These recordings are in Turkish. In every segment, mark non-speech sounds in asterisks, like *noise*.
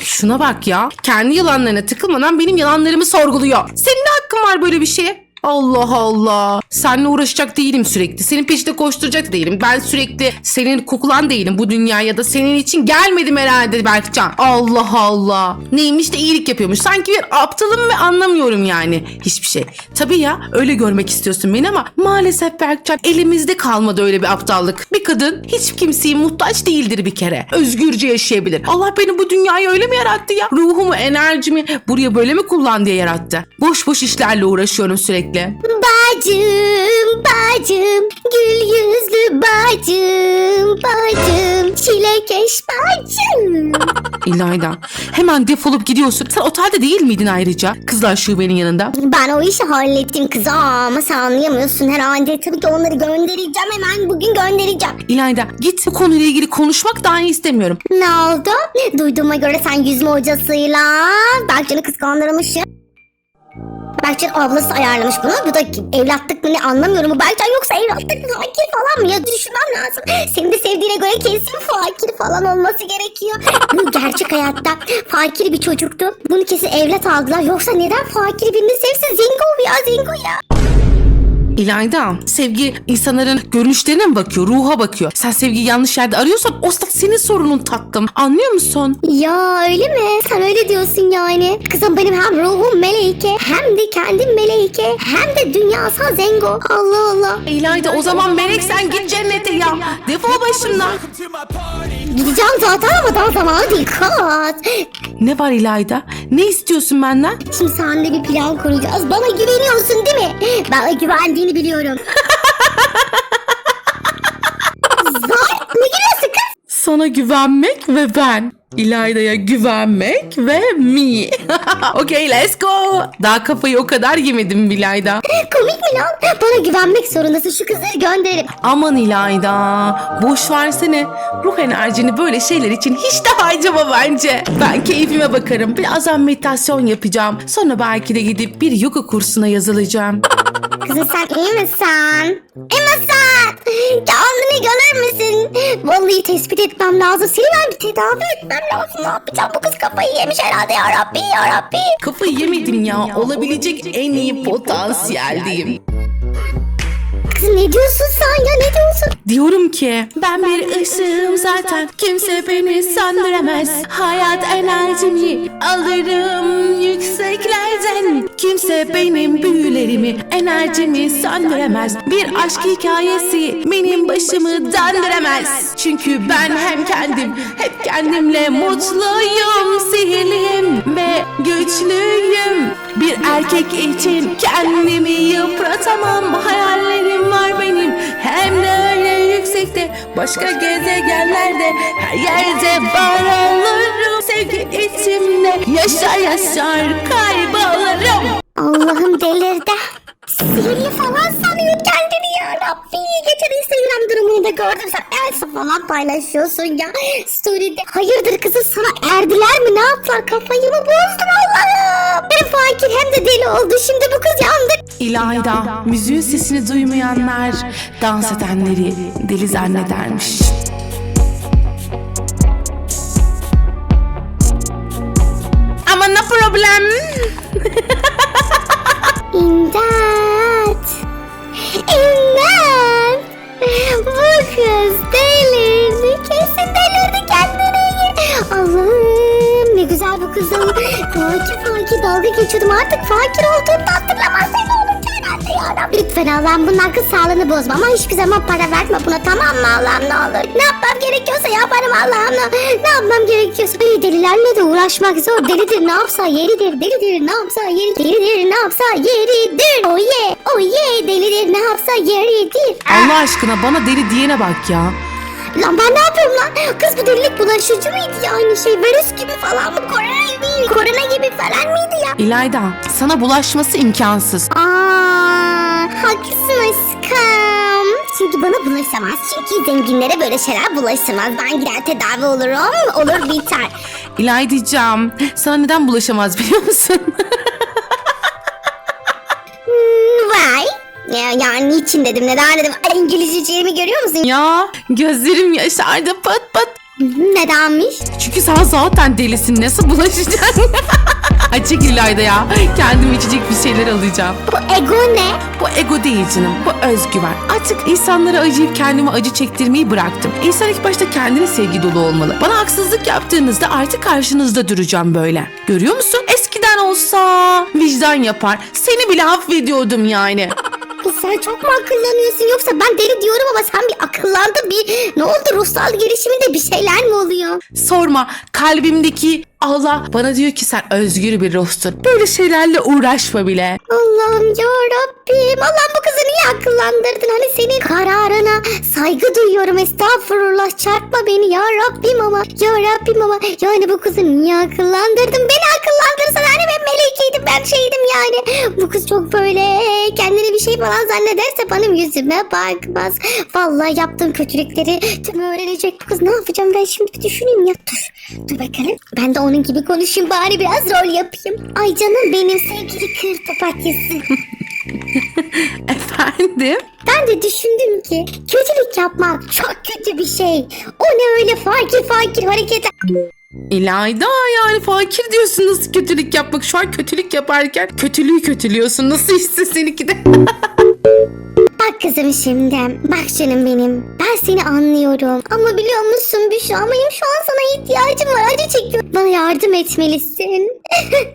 Şuna bak ya. Kendi yalanlarına tıkılmadan benim yalanlarımı sorguluyor. Senin ne hakkın var böyle bir şeye? Allah Allah. Seninle uğraşacak değilim sürekli. Senin peşinde koşturacak değilim. Ben sürekli senin kokulan değilim bu dünyaya da senin için gelmedim herhalde Berkcan. Allah Allah. Neymiş de iyilik yapıyormuş. Sanki bir aptalım ve anlamıyorum yani hiçbir şey. Tabii ya öyle görmek istiyorsun beni ama maalesef Berkcan elimizde kalmadı öyle bir aptallık. Bir kadın hiç kimseye muhtaç değildir bir kere. Özgürce yaşayabilir. Allah beni bu dünyaya öyle mi yarattı ya? Ruhumu, enerjimi buraya böyle mi kullan diye yarattı? Boş boş işlerle uğraşıyorum sürekli. Bacım, bacım, bacım, çilekeş bacım. İlayda hemen defolup gidiyorsun. Sen otelde değil miydin ayrıca? Kızlar şubenin yanında. Ben o işi hallettim kız ama sen anlayamıyorsun herhalde. Tabii ki onları göndereceğim hemen bugün göndereceğim. İlayda git bu konuyla ilgili konuşmak dahi istemiyorum. Ne oldu? Duyduğuma göre sen yüzme hocasıyla Berkcan'ı kıskandırmışsın. Berkcan ablası ayarlamış bunu. Bu da evlatlık mı ne anlamıyorum. Bu Berkcan yoksa evlatlık mı fakir falan mı? Ya düşünmem lazım. Senin de sevdiğine göre kesin fakir falan olması gerekiyor. Bu gerçek hayatta fakir bir çocuktu. Bunu kesin evlat aldılar. Yoksa neden fakir birini sevsin? Zengo ya zengo ya. İlayda sevgi insanların görünüşlerine mi bakıyor? Ruha bakıyor. Sen sevgiyi yanlış yerde arıyorsan o senin sorunun tatlım. Anlıyor musun? Ya öyle mi? Sen öyle diyorsun yani. Kızım benim hem ruhum meleke hem de kendim meleke hem de dünyasal zengo. Allah Allah. İlayda o zaman melek sen git cennete ya. Defol başımdan. Gideceğim zaten ama daha zamanı değil. Kat. Ne var İlayda? Ne istiyorsun benden? Şimdi seninle bir plan kuracağız. Bana güveniyorsun değil mi? Bana güvendiğini biliyorum. *laughs* Zar ne gülüyorsun kız? Sana güvenmek ve ben. İlayda'ya güvenmek ve me. *laughs* okay let's go. Daha kafayı o kadar yemedim İlayda. Komik mi lan? Bana güvenmek zorundasın. Şu kızları gönderelim. Aman İlayda. Boş versene. Ruh enerjini böyle şeyler için hiç de harcama bence. Ben keyfime bakarım. Birazdan meditasyon yapacağım. Sonra belki de gidip bir yoga kursuna yazılacağım. *laughs* Kızım sen iyi misin? Misin? Kendini görür müsün? Vallahi tespit etmem lazım. Seni ben bir tedavi etmem lazım. Ne yapacağım? Bu kız kafayı yemiş herhalde ya Rabbi ya Rabbi. Kafayı yemedim ya. Olabilecek en iyi potansiyeldeyim. Kızım ne diyorsun sen ya ne diyorsun? Diyorum ki ben bir ışığım zaten. kimse beni söndüremez Hayat enerjimi alırım yükseklerden. Kimse benim büyülerimi enerjimi söndüremez Bir aşk hikayesi benim başımı döndüremez Çünkü ben hem kendim hep kendimle mutluyum Sihirliyim ve güçlüyüm Bir erkek için kendimi yıpratamam. Hayallerim var benim. Hem de öyle yüksekte. Başka gezegenlerde her yerde var olurum Sevgi içimde. Yaşar yaşar kaybolurım Allah'ım delirdi. Sihirli falan sanıyor kendini ya Rabbi. Geçen Instagram durumunu da gördüm. Sen Elsa falan paylaşıyorsun ya. Story'de. Hayırdır kızım sana erdiler mi? Ne yaptılar? Kafayı mı bozdun Allah'ım? Hem fakir hem de deli oldu. Şimdi bu kız yandı. İlayda müziğin sesini duymayanlar dans edenleri deli zannedermiş. Ama ne problem? İmdat. İmdat. Kızım. Fakir fakir dalga geçiyordum artık fakir olduğunu da hatırlamaz seni olunca herhalde yarabbim. Lütfen Allah'ım bunun akıl sağlığını bozma ama hiçbir zaman para verme buna tamam mı Allah'ım ne olur. Ne yapmam gerekiyorsa yaparım Allah'ım ne, ne yapmam gerekiyorsa. Ay, delilerle de uğraşmak zor. Delidir ne yapsa yeridir. Delidir ne yapsa yeridir. Delidir ne yapsa yeridir. Oh yeah oh yeah delidir ne yapsa yeridir. Allah aşkına bana deli diyene bak ya. Lan ben ne yapıyorum lan? Kız bu delilik bulaşıcı mıydı ya aynı şey? Virüs gibi falan mı? Korona gibi, korona gibi falan mıydı ya? İlayda sana bulaşması imkansız. Aa, haklısın aşkım. Çünkü bana bulaşamaz. Çünkü zenginlere böyle şeyler bulaşamaz. Ben gider tedavi olurum. Olur biter. İlayda'cığım sana neden bulaşamaz biliyor musun? *laughs* vay. Ya, yani niçin dedim neden dedim. Ay, İngilizce şiirimi görüyor musun? ya gözlerim yaşardı pat pat. Nedenmiş? Çünkü sen zaten delisin. Nasıl bulaşacaksın? *laughs* Açık İlayda ya. Kendim içecek bir şeyler alacağım. Bu ego ne? Bu ego değil canım. Bu özgüven. Artık insanlara acıyıp kendime acı çektirmeyi bıraktım. İnsan ilk başta kendine sevgi dolu olmalı. Bana haksızlık yaptığınızda artık karşınızda duracağım böyle. Görüyor musun? Eskiden olsa vicdan yapar. Seni bile affediyordum yani. *laughs* Sen çok mu akıllanıyorsun yoksa ben deli diyorum ama sen bir akıllandın bir ne oldu ruhsal gelişiminde bir şeyler mi oluyor? Sorma kalbimdeki Allah bana diyor ki sen özgür bir ruhsun. Böyle şeylerle uğraşma bile. Allah'ım ya Rabbim. Allah'ım bu kızı niye akıllandırdın? Hani senin kararına saygı duyuyorum. Estağfurullah çarpma beni ya Rabbim ama. Ya Rabbim ama. Yani bu kızı niye akıllandırdın? Beni akıllandırsan hani ben melekeydim ben şeydim yani. Bu kız çok böyle kendini bir şey falan zannederse benim yüzüme bakmaz. Vallahi yaptığım kötülükleri tüm öğrenecek bu kız. Ne yapacağım ben şimdi bir düşüneyim ya. Dur. Dur bakalım. Ben de onun gibi konuşayım bari biraz rol yapayım. Ay canım benim sevgili kır papatyası. *laughs* Efendim? Ben de düşündüm ki kötülük yapmak çok kötü bir şey. O ne öyle fakir fakir hareket İlayda yani fakir diyorsun nasıl kötülük yapmak. Şu an kötülük yaparken kötülüğü kötülüyorsun. Nasıl hissi seninki de? *laughs* Bak kızım şimdi. Bak canım benim. Ben seni anlıyorum. Ama biliyor musun Büşra benim şu an sana ihtiyacım var. Acı çekiyorum. Bana yardım etmelisin.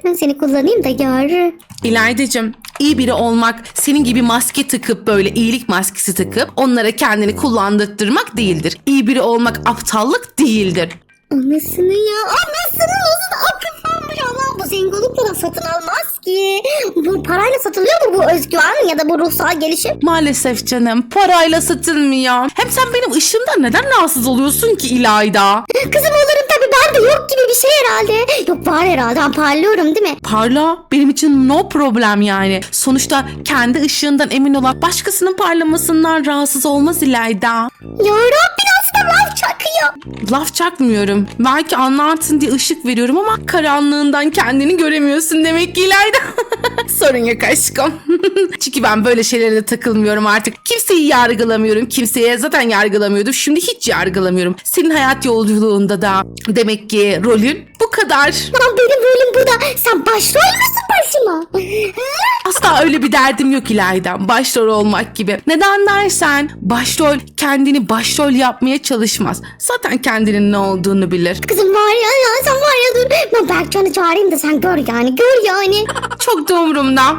*laughs* seni kullanayım da gör. İlaydacığım iyi biri olmak senin gibi maske takıp böyle iyilik maskesi takıp onlara kendini kullandırtmak değildir. İyi biri olmak aptallık değildir. Anasını ya. Anasını nasıl akıllanmış Allah bu zenginlikle satın almaz ki. Bu parayla satılıyor mu bu özgüven ya da bu ruhsal gelişim? Maalesef canım parayla satılmıyor. Hem sen benim ışığımdan neden rahatsız oluyorsun ki İlayda? Kızım olurum tabii ben de yok gibi bir şey herhalde. Yok var herhalde ben parlıyorum değil mi? Parla benim için no problem yani. Sonuçta kendi ışığından emin olan başkasının parlamasından rahatsız olmaz İlayda. Ya aslında laf çakıyor. Laf çakmıyorum. Belki anlarsın diye ışık veriyorum ama karanlığından kendini göremiyorsun demek ki İlayda. *laughs* Sorun yok aşkım. *laughs* Çünkü ben böyle şeylere de takılmıyorum artık. Kimseyi yargılamıyorum. Kimseye zaten yargılamıyordum. Şimdi hiç yargılamıyorum. Senin hayat yolculuğunda da demek ki rolün bu kadar. Lan benim rolüm bu da. Sen başrol müsün başıma? *laughs* Asla öyle bir derdim yok İlayda. Başrol olmak gibi. Neden dersen başrol kendini başrol yapmaya çalışmaz. Zaten kendinin ne olduğunu bilir. Kızım var ya, ya sen var ya dur. Ben Berkcan'ı çağırayım da sen gör yani gör yani. Çok da umurumda.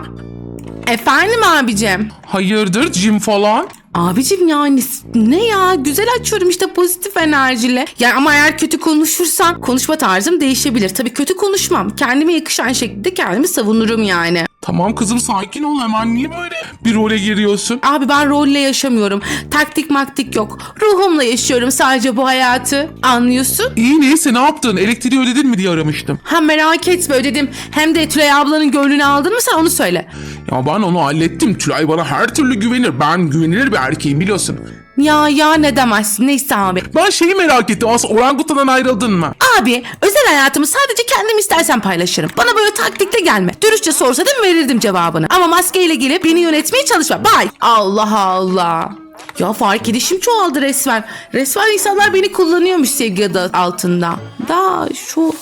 Efendim abicim. Hayırdır cim falan? Abicim yani ne ya güzel açıyorum işte pozitif enerjiyle. Yani ama eğer kötü konuşursam konuşma tarzım değişebilir. Tabii kötü konuşmam. Kendime yakışan şekilde kendimi savunurum yani. Tamam kızım sakin ol hemen niye böyle bir role giriyorsun? Abi ben rolle yaşamıyorum. Taktik maktik yok. Ruhumla yaşıyorum sadece bu hayatı. Anlıyorsun? İyi neyse ne yaptın? Elektriği ödedin mi diye aramıştım. Ha merak etme ödedim. Hem de Tülay ablanın gönlünü aldın mı sen onu söyle. Ya ben onu hallettim. Tülay bana her türlü güvenir. Ben güvenilir bir erkeğim biliyorsun. Ya ya ne demezsin neyse abi. Ben şeyi merak ettim. Aslında orangutandan ayrıldın mı? Abi özel hayatımı sadece kendim istersen paylaşırım. Bana böyle taktikle gelme. Dürüstçe sorsaydın verirdim cevabını. Ama maskeyle gelip beni yönetmeye çalışma. Bay. Allah Allah. Ya fark edişim çoğaldı resmen. Resmen insanlar beni kullanıyormuş sevgi adı altında. Da şu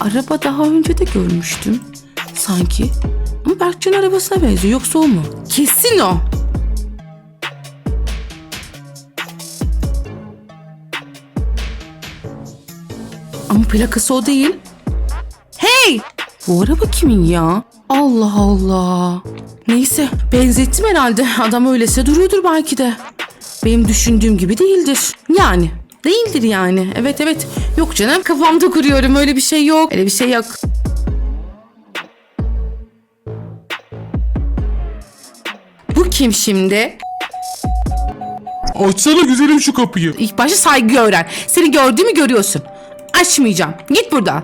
araba daha önce de görmüştüm. Sanki. Ama Berkcan arabasına benziyor. Yoksa o mu? Kesin o. plakası o değil. Hey! Bu araba kimin ya? Allah Allah. Neyse benzettim herhalde. Adam öylese duruyordur belki de. Benim düşündüğüm gibi değildir. Yani. Değildir yani. Evet evet. Yok canım kafamda kuruyorum. Öyle bir şey yok. Öyle bir şey yok. Bu kim şimdi? Açsana güzelim şu kapıyı. İlk başta saygı öğren. Seni gördüğümü görüyorsun. Açmayacağım. Git buradan.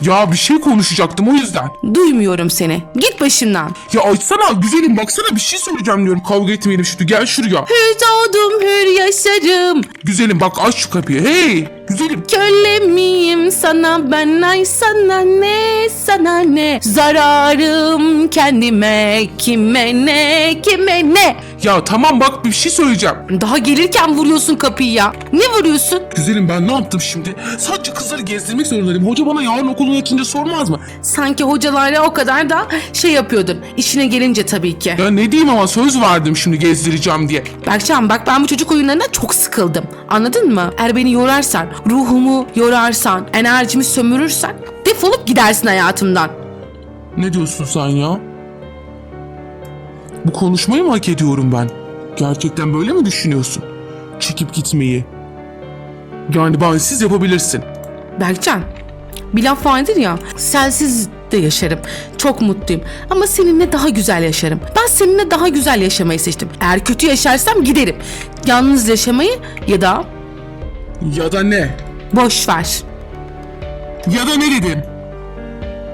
Ya bir şey konuşacaktım o yüzden. Duymuyorum seni. Git başımdan. Ya açsana güzelim baksana bir şey söyleyeceğim diyorum. Kavga etmeyelim şimdi gel şuraya. Hür doğdum hür yaşarım. Güzelim bak aç şu kapıyı. Hey güzelim. Köle miyim sana ben ay sana ne sana ne Zararım kendime kime ne kime ne Ya tamam bak bir şey söyleyeceğim. Daha gelirken vuruyorsun kapıyı ya. Ne vuruyorsun? Güzelim ben ne yaptım şimdi? Sadece kızları gezdirmek zorundayım. Hoca bana yarın okulun açınca sormaz mı? Sanki hocalarla o kadar da şey yapıyordun. İşine gelince tabii ki. Ya ne diyeyim ama söz verdim şimdi gezdireceğim diye. Berkcan bak ben bu çocuk oyunlarına çok sıkıldım. Anladın mı? Eğer beni yorarsan, ruhumu yorarsan, enerjimi sömürürsen defolup gidersin hayatımdan. Ne diyorsun sen ya? Bu konuşmayı mı hak ediyorum ben? Gerçekten böyle mi düşünüyorsun? Çekip gitmeyi. Yani bensiz yapabilirsin. Berkcan bir laf vardır ya sensiz de yaşarım. Çok mutluyum ama seninle daha güzel yaşarım. Ben seninle daha güzel yaşamayı seçtim. Eğer kötü yaşarsam giderim. Yalnız yaşamayı ya da Ya da ne? boş ver. Ya da ne dedim?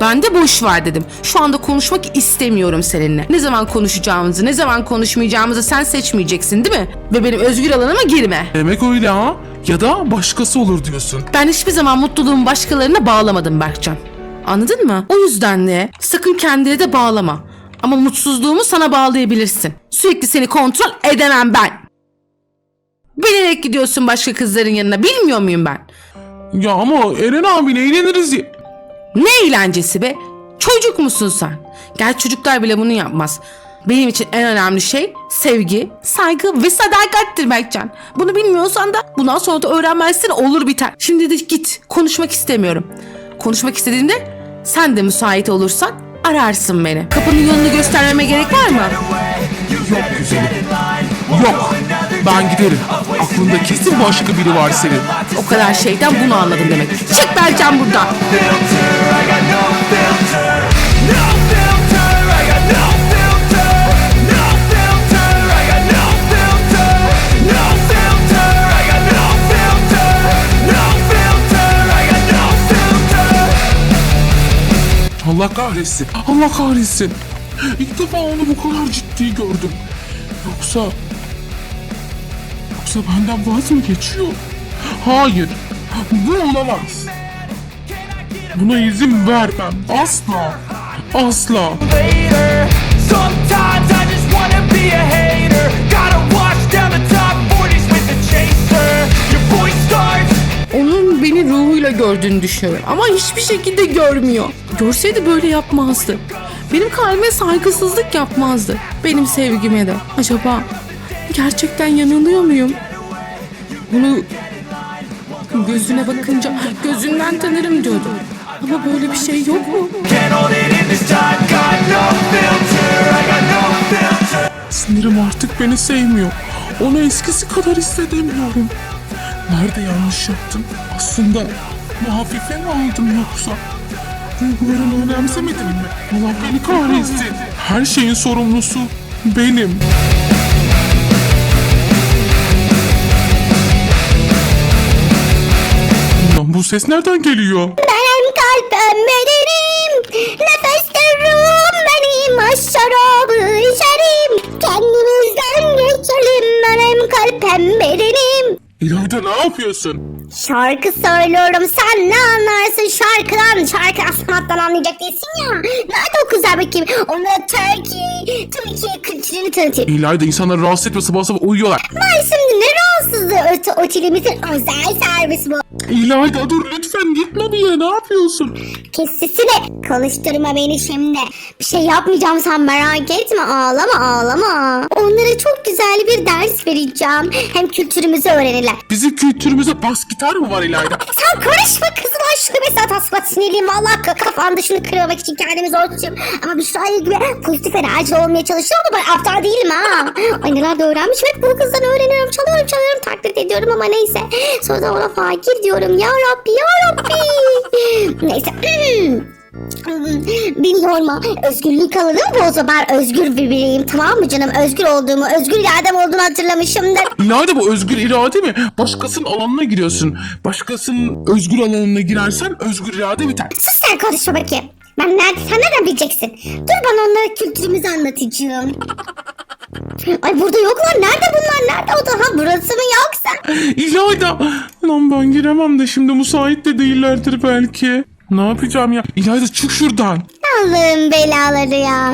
Ben de boş ver dedim. Şu anda konuşmak istemiyorum seninle. Ne zaman konuşacağımızı, ne zaman konuşmayacağımızı sen seçmeyeceksin değil mi? Ve benim özgür alanıma girme. Demek öyle ha? Ya da başkası olur diyorsun. Ben hiçbir zaman mutluluğumu başkalarına bağlamadım Berkcan. Anladın mı? O yüzden de sakın kendine de bağlama. Ama mutsuzluğumu sana bağlayabilirsin. Sürekli seni kontrol edemem ben. Bilerek gidiyorsun başka kızların yanına. Bilmiyor muyum ben? Ya ama Eren abiyle eğleniriz ya. Ne eğlencesi be? Çocuk musun sen? Gel çocuklar bile bunu yapmaz. Benim için en önemli şey sevgi, saygı ve sadakattir Berkcan. Bunu bilmiyorsan da bundan sonra da öğrenmezsin olur biter. Şimdi de git. Konuşmak istemiyorum. Konuşmak istediğinde sen de müsait olursan ararsın beni. Kapının yolunu göstermeme gerek var mı? Yok güzelim. Yok. Ben giderim. Aklında kesin başka biri var senin. O kadar şeyden bunu anladım demek. Çık Berkcan buradan. Allah kahretsin. Allah kahretsin. İlk defa onu bu kadar ciddi gördüm. Yoksa... Yoksa benden vaz mı geçiyor? Hayır. Bu olamaz. Buna izin vermem. Asla. Asla. Later. Sometimes I just wanna be a hater. Gotta watch down the top 40s with the chaser. Your boy starts. Onun beni ruhuyla gördüğünü düşünüyorum ama hiçbir şekilde görmüyor. Görseydi böyle yapmazdı. Benim kalbime saygısızlık yapmazdı. Benim sevgime de. Acaba gerçekten yanılıyor muyum? Bunu gözüne bakınca gözünden tanırım diyordu. Ama böyle bir şey yok mu? Sinirim artık beni sevmiyor. Onu eskisi kadar hissedemiyorum. Nerede yanlış yaptım? Aslında bu hafife mi aldım yoksa? Duygularını önemsemedim mi? Allah beni kahretsin. Her şeyin sorumlusu benim. Bu ses nereden geliyor? Benim kalbim benim. Nefeslerim benim. Aşağıya içerim. Kendimizden geçelim. Benim kalbim benim. İlayda ne yapıyorsun? Şarkı söylüyorum. Sen ne anlarsın şarkıdan? Şarkı sanattan anlayacak değilsin ya. Nerede o kızlar bakayım? Onlara Türkiye, Türkiye kültürünü tanıtayım. İlayda insanları rahatsız etme sabah sabah uyuyorlar. Ay şimdi ne rahatsızlığı öte otelimizin özel servisi bu. İlayda dur lütfen gitme bir yere ne yapıyorsun? Kes sesini. Konuşturma beni şimdi. Bir şey yapmayacağım sen merak etme. Ağlama ağlama. Onlara çok güzel bir ders vereceğim. Hem kültürümüzü öğrenirler. Bizim kültürümüzde bas gitar mı var İlayda? *laughs* Sen karışma kızım aşkı mesela tasma sinirliyim. Valla ka- kafam dışını kırmamak için kendimi zor tutuyorum. Ama bir şair gibi pozitif enerji olmaya çalışıyorum ama ben aptal değilim ha. Ay neler de öğrenmişim. Hep bu kızdan öğreniyorum. Çalıyorum çalıyorum taklit ediyorum ama neyse. Sonra da ona fakir diyorum. Ya Rabbi ya Rabbi. neyse. *clears throat* Beni yorma. Özgürlük alanım bu o zaman. Özgür bir bireyim tamam mı canım? Özgür olduğumu, özgür iradem olduğunu hatırlamışımdır. İlayda bu özgür irade mi? Başkasının alanına giriyorsun. Başkasının özgür alanına girersen özgür irade biter. Sus sen konuşma bakayım. Ben nerede, sen nereden bileceksin? Dur bana onlara kültürümüzü anlatacağım. Ay burada yoklar. Nerede bunlar? Nerede o da? Ha burası mı yoksa? İlayda! Lan ben giremem de şimdi müsait de değillerdir belki. Ne yapacağım ya? İlayda çık şuradan. Allah'ın belaları ya.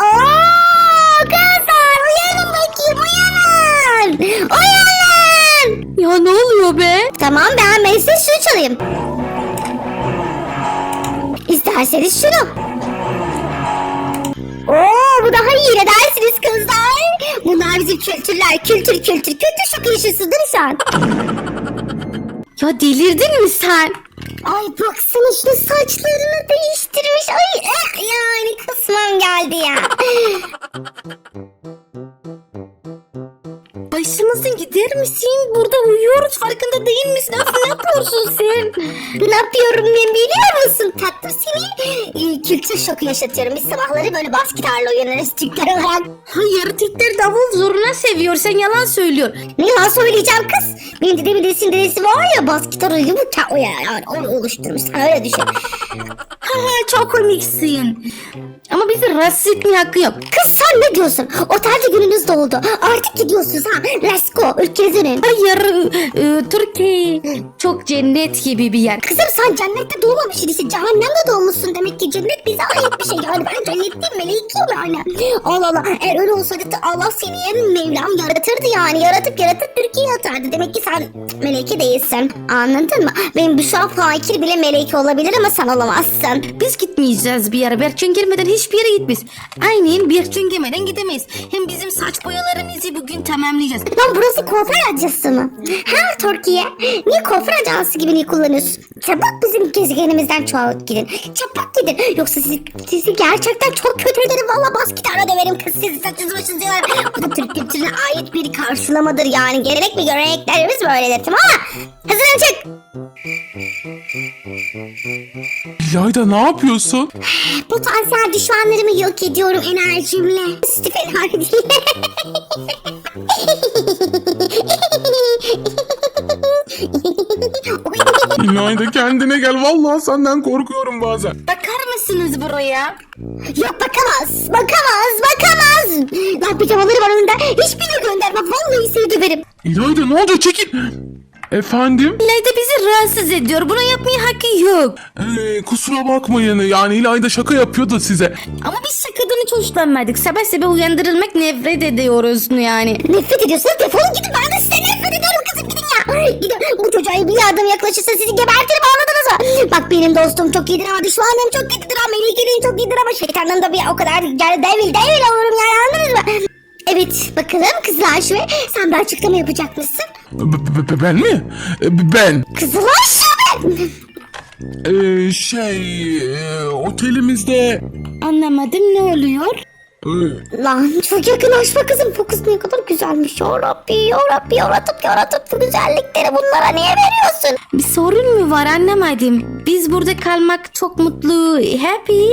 Oo kızlar uyanın bakayım Uyanın! Uyanın! Ya ne oluyor be? Tamam beğenmezseniz şunu çalayım. İsterseniz şunu. Oo bu daha iyi ne dersiniz kızlar? Bunlar bizim kültürler. Kültür kültür kültür değil mi sen? Ya delirdin mi sen? Ay baksana şu saçlarını değiştirmiş. Ay eh, yani kısmım geldi ya. *laughs* Başımızın gider misin? Burada uyuyoruz farkında değil misin? Af ne yapıyorsun sen? ne yapıyorum ben biliyor musun? Tatlım seni e, kültür şoku yaşatıyorum. Biz sabahları böyle bas gitarla uyanırız Türkler olarak. Hayır Türkler davul zoruna seviyor. Sen yalan söylüyorsun. Ne yalan söyleyeceğim kız. Benim dedemin dedesinin dedesi var ya bas gitarı gibi ta o ya yani onu oluşturmuş. Öyle düşün. Çok komiksin. Ama bizi rahatsız etmeye hakkı yok. Kız sen ne diyorsun? Otelde gününüz doldu. Artık gidiyorsunuz ha. Let's go. Ülkenize dönün. Hayır, e, Türkiye çok cennet gibi bir yer. Kızım sen cennette doğmamış idisin. Cehennemde doğmuşsun. Demek ki cennet bize ait bir şey. Yani ben cennetteyim meleğim yani. Allah Allah. Eğer öyle olsaydı da Allah seni yarın Mevlam yaratırdı yani. Yaratıp yaratıp Türkiye'ye atardı. Demek ki sen meleke değilsin. Anladın mı? Benim bu şu an fakir bile meleke olabilir ama sen olamazsın. Biz gitmeyeceğiz bir yere. Berçin girmeden hiçbir yere gitmeyiz. Aynen Berçin girmeden gidemeyiz. Hem bizim saç boyalarımızı bugün tamamlayacağız. Lan burası kuaför ajansı mı? Ha Türkiye. Niye kuaför ajansı gibi niye kullanıyorsun? Çabuk bizim gezegenimizden çabuk gidin. Çabuk gidin. Yoksa sizi, sizi gerçekten çok kötü ederim. Valla bas gitarla döverim kız sizi saçınızı başınızı yolarım. Bu da Türk kültürüne ait bir karşılamadır yani. Gelenek ve göreneklerimiz böyledir tamam mı? Hazırlan çık. İlayda ne yapıyorsun? Potansiyel düşmanlarımı yok ediyorum enerjimle. Stephen Hardy. İlayda kendine gel. Vallahi senden korkuyorum bazen. Bakar mısınız buraya? Yok bakamaz. Bakamaz. Bakamaz. Lan pijamaları var önünde. Hiçbirini gönderme. Vallahi seni döverim. İlayda ne oldu? Çekil. Efendim? İlayda bizi rahatsız ediyor. Buna yapmaya hakkı yok. Ee, kusura bakmayın. Yani İlayda şaka yapıyordu size. Ama biz şakadan hiç hoşlanmadık. Sabah sabah uyandırılmak nefret ediyoruz yani. Nefret ediyorsunuz. Defolun gidin. Ben de size nefret ediyorum kızım. Gidin ya. Gidin. Bu çocuğa bir yardım yaklaşırsa sizi gebertirim anladınız mı? Bak benim dostum çok iyidir ama düşmanım çok kötüdür ama melekeliğim çok iyidir ama şeytanım da bir o kadar yani devil devil olurum yani anladınız mı? Evet bakalım kızlar şu sen bir açıklama yapacak mısın? B- b- b- ben mi? Ee, Ben. Kızlar şu Ee, şey... e, otelimizde... Anlamadım ne oluyor? e, Lan çok yakınlaşma kızım. Bu kız ne kadar güzelmiş. Ya Rabbi, ya Rabbi, yaratıp yaratıp bu güzellikleri bunlara niye veriyorsun? Bir sorun mu var anlamadım. Biz burada kalmak çok mutlu, happy.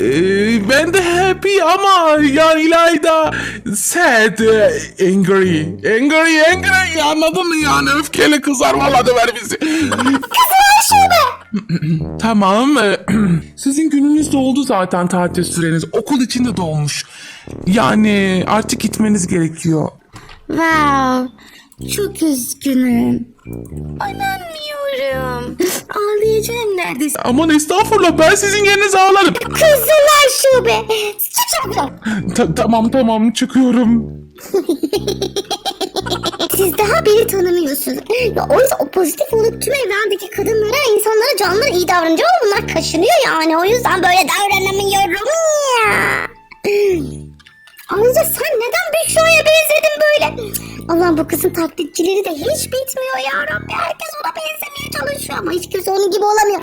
Ee, ben de happy ama yani İlayda sad, e, angry, angry, angry anladın mı yani öfkeli kızar valla döver bizi. *clears throat* tamam, e, *clears throat* sizin gününüz doldu zaten tatil süreniz, okul içinde dolmuş. Yani artık gitmeniz gerekiyor. Wow, çok üzgünüm. Anlamıyorum. Ağlayacağım neredeyse. Aman estağfurullah ben sizin yerinize ağlarım. Kızlar şube. Çık çabuk. Ta- tamam tamam çıkıyorum. Siz daha beni tanımıyorsunuz. Ya o yüzden o pozitif olup tüm evrendeki kadınlara, insanlara, canlılara iyi davranınca ama bunlar kaşınıyor yani. O yüzden böyle davranamıyorum ya. Ayrıca sen neden Büşra'ya benzedin böyle? Allah bu kızın taklitçileri de hiç bitmiyor ya Rabbi. Herkes ona benzemeye çalışıyor ama hiç kimse onun gibi olamıyor.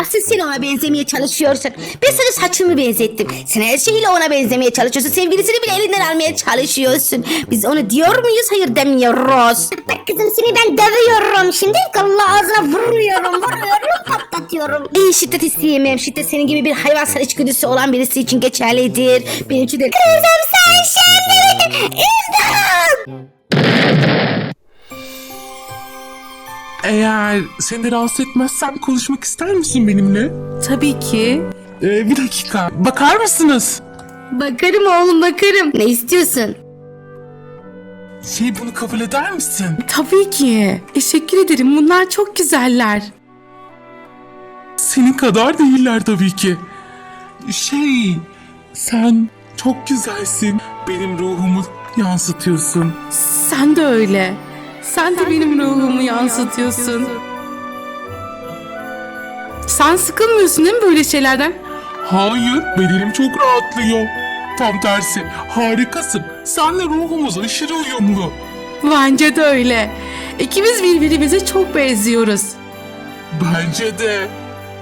Asıl sen ona benzemeye çalışıyorsun. Ben sana saçımı benzettim. Sen her şeyle ona benzemeye çalışıyorsun. Sevgilisini bile elinden almaya çalışıyorsun. Biz onu diyor muyuz? Hayır demiyoruz. Bak kızım seni ben dövüyorum şimdi. Allah ağzına vuruyorum, vuruyorum, patlatıyorum. Ben şiddet isteyemem. Şiddet senin gibi bir hayvansal içgüdüsü olan birisi için geçerlidir. Benim için de... Kızım sen şimdi imdat! Eğer seni rahatsız etmezsem konuşmak ister misin benimle? Tabii ki. Ee, bir dakika bakar mısınız? Bakarım oğlum bakarım. Ne istiyorsun? Şey bunu kabul eder misin? Tabii ki. Teşekkür ederim. Bunlar çok güzeller. Senin kadar değiller tabii ki. Şey, sen çok güzelsin. Benim ruhumu yansıtıyorsun. Sen de öyle. Sen de benim ruhumu yansıtıyorsun. Sen sıkılmıyorsun değil mi böyle şeylerden? Hayır, bedenim çok rahatlıyor. Tam tersi, harikasın. Senle ruhumuz aşırı uyumlu. Bence de öyle. İkimiz birbirimize çok benziyoruz. Bence de.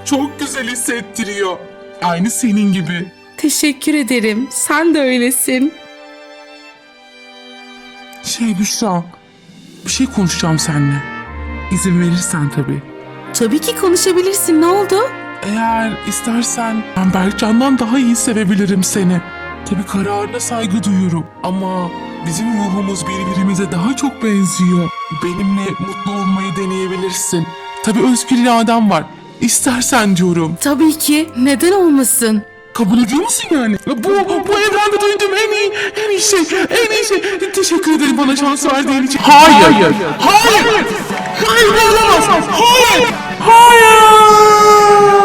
Çok güzel hissettiriyor. Aynı senin gibi. Teşekkür ederim. Sen de öylesin. Şey Büşra, bir şey konuşacağım seninle. İzin verirsen tabii. Tabii ki konuşabilirsin. Ne oldu? Eğer istersen ben Berkcan'dan daha iyi sevebilirim seni. Tabii kararına saygı duyuyorum ama bizim ruhumuz birbirimize daha çok benziyor. Benimle mutlu olmayı deneyebilirsin. Tabii özgür iraden var. İstersen diyorum. Tabii ki. Neden olmasın? Kabul ediyor musun yani? Bu, bu evrende duyduğum en iyi, en iyi şey, en iyi şey. Teşekkür ederim bana şans verdiğin için. Hayır! Hayır! Hayır! Hayır! Hayır! Hayır! Hayır! Hayır!